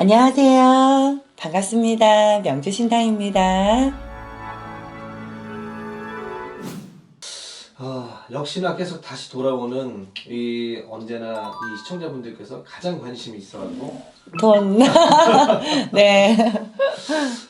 안녕하세요. 반갑습니다. 명주신당입니다. 아, 역시나 계속 다시 돌아오는 이 언제나 이 시청자분들께서 가장 관심이 있어가지고 돈. 네.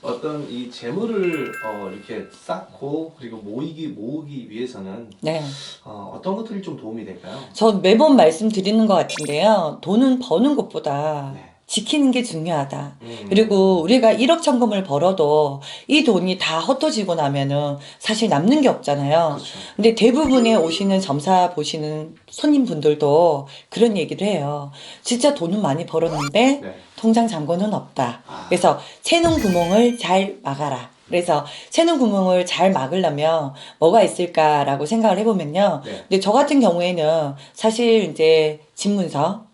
어떤 이 재물을 어, 이렇게 쌓고 그리고 모이기 모으기 위해서는 네. 어, 어떤 것들이 좀 도움이 될까요? 저 매번 말씀드리는 것 같은데요. 돈은 버는 것보다 네. 지키는 게 중요하다. 음. 그리고 우리가 1억 천금을 벌어도 이 돈이 다 헛어지고 나면은 사실 남는 게 없잖아요. 그렇죠. 근데 대부분의 오시는 점사 보시는 손님분들도 그런 얘기를 해요. 진짜 돈은 많이 벌었는데 네. 통장 잔고는 없다. 아, 그래서 새는 구멍을 잘 막아라. 그래서 새는 구멍을 잘 막으려면 뭐가 있을까라고 생각을 해보면요. 네. 근데 저 같은 경우에는 사실 이제 집문서,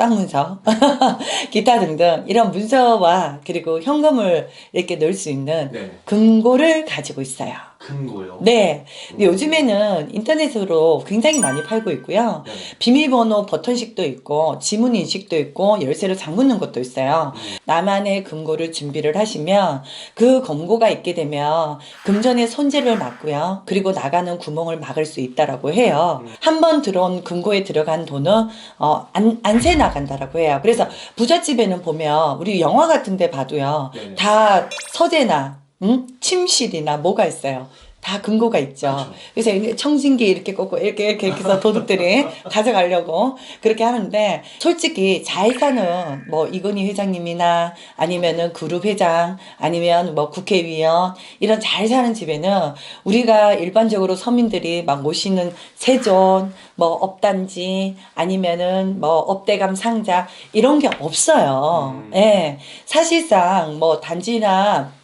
땅 문서, 기타 등등 이런 문서와 그리고 현금을 이렇게 넣을 수 있는 네. 금고를 가지고 있어요. 금고요. 네. 근데 음. 요즘에는 인터넷으로 굉장히 많이 팔고 있고요. 네. 비밀번호 버튼식도 있고 지문 인식도 있고 열쇠로 잠그는 것도 있어요. 음. 나만의 금고를 준비를 하시면 그 금고가 있게 되면 금전의 손재를 막고요. 그리고 나가는 구멍을 막을 수 있다라고 해요. 음. 한번 들어온 금고에 들어간 돈은 어, 안, 안새 나간다라고 해요. 그래서 부잣집에는 보면 우리 영화 같은 데 봐도요. 네. 다 서재나 음? 침실이나 뭐가 있어요. 다 금고가 있죠. 그렇죠. 그래서 청진기 이렇게 꽂고 이렇게 이렇게 이렇게 해서 도둑들이 가져가려고 그렇게 하는데 솔직히 잘 사는 뭐 이건희 회장님이나 아니면은 그룹 회장 아니면 뭐 국회의원 이런 잘 사는 집에는 우리가 일반적으로 서민들이 막 모시는 세존 뭐 업단지 아니면은 뭐 업대감 상자 이런 게 없어요. 음. 예. 사실상 뭐 단지나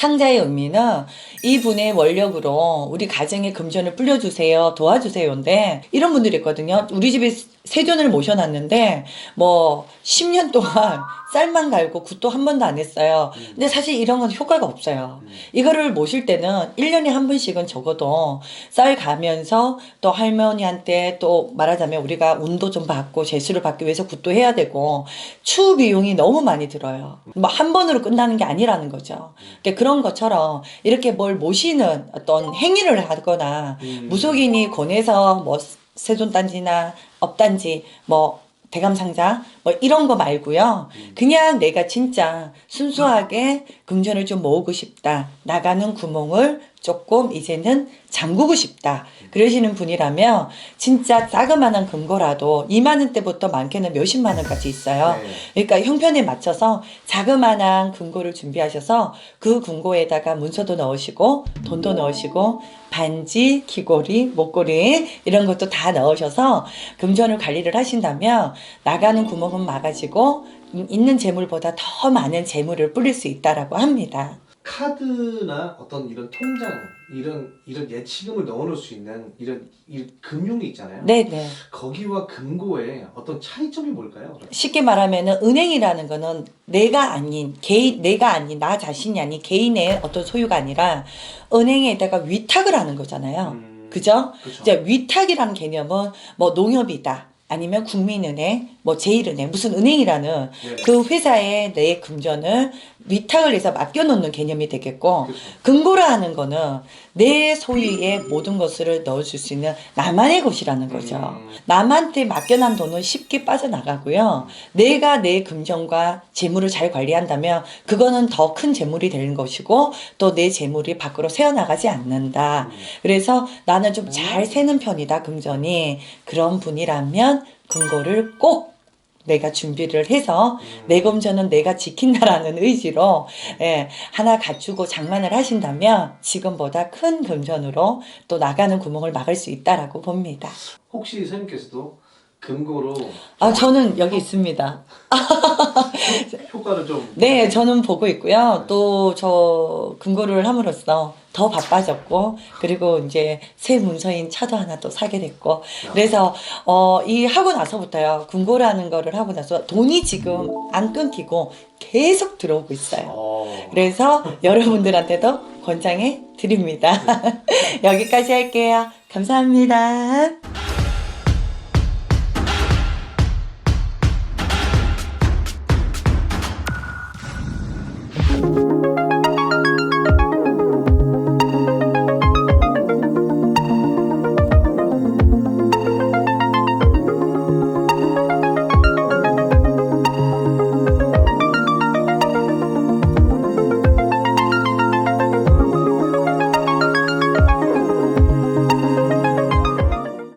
상자의 의미는 이분의 원력으로 우리 가정에 금전을 불려주세요, 도와주세요인데 이런 분들이 있거든요. 우리 집에 세존을 모셔놨는데 뭐 10년 동안 쌀만 갈고 굿도 한 번도 안 했어요. 근데 사실 이런 건 효과가 없어요. 음. 이거를 모실 때는 1년에 한 번씩은 적어도 쌀 가면서 또 할머니한테 또 말하자면 우리가 운도 좀 받고 제수를 받기 위해서 굿도 해야 되고 추후 비용이 너무 많이 들어요. 뭐 한 번으로 끝나는 게 아니라는 거죠. 그러니까 그런 것처럼 이렇게 뭘 모시는 어떤 행위를 하거나 음. 무속인이 권해서 뭐 세존단지나 업단지 뭐 대감 상자 뭐 이런 거 말고요. 그냥 내가 진짜 순수하게 금전을 좀 모으고 싶다. 나가는 구멍을 조금 이제는 잠그고 싶다. 그러시는 분이라면 진짜 자그마한 금고라도 2만 원대부터 많게는 몇십만 원까지 있어요. 네. 그러니까 형편에 맞춰서 자그마한 금고를 준비하셔서 그 금고에다가 문서도 넣으시고 돈도 넣으시고 반지, 귀걸이, 목걸이 이런 것도 다 넣으셔서 금전을 관리를 하신다면 나가는 구멍은 막아지고 음, 있는 재물보다 더 많은 재물을 뿌릴 수 있다라고 합니다. 카드나 어떤 이런 통장 이런 이런 예치금을 넣어놓을 수 있는 이런 이 금융이 있잖아요. 네네. 거기와 금고의 어떤 차이점이 뭘까요? 쉽게 말하면은 은행이라는 거는 내가 아닌 개인 내가 아닌 나 자신이 아닌 개인의 어떤 소유가 아니라 은행에다가 위탁을 하는 거잖아요. 음, 그죠? 그렇죠. 이제 위탁이라는 개념은 뭐 농협이다. 아니면 국민은행, 뭐 제일은행, 무슨 은행이라는 네. 그 회사에 내 금전을 위탁을 해서 맡겨놓는 개념이 되겠고, 그렇죠. 금고라 하는 거는 내 소유의 모든 것을 넣어줄 수 있는 나만의 것이라는 거죠. 음. 남한테 맡겨놓은 돈은 쉽게 빠져나가고요. 내가 내 금전과 재물을 잘 관리한다면 그거는 더 큰 재물이 되는 것이고 또 내 재물이 밖으로 새어나가지 않는다. 음. 그래서 나는 좀 잘 새는 편이다, 금전이. 그런 분이라면 금고를 꼭 내가 준비를 해서 음. 내 금전은 내가 지킨다라는 의지로 예, 하나 갖추고 장만을 하신다면 지금보다 큰 금전으로 또 나가는 구멍을 막을 수 있다라고 봅니다. 혹시 선생님께서도 금고로 아, 저는 여기 있습니다. 효과를 좀 네, 저는 보고 있고요. 또저 금고를 함으로써 더 바빠졌고, 그리고 이제 새 문서인 차도 하나 또 사게 됐고, 그래서 어, 이 하고 나서부터요, 금고라는 거를 하고 나서 돈이 지금 안 끊기고 계속 들어오고 있어요. 어. 그래서 여러분들한테도 권장해 드립니다. 여기까지 할게요. 감사합니다.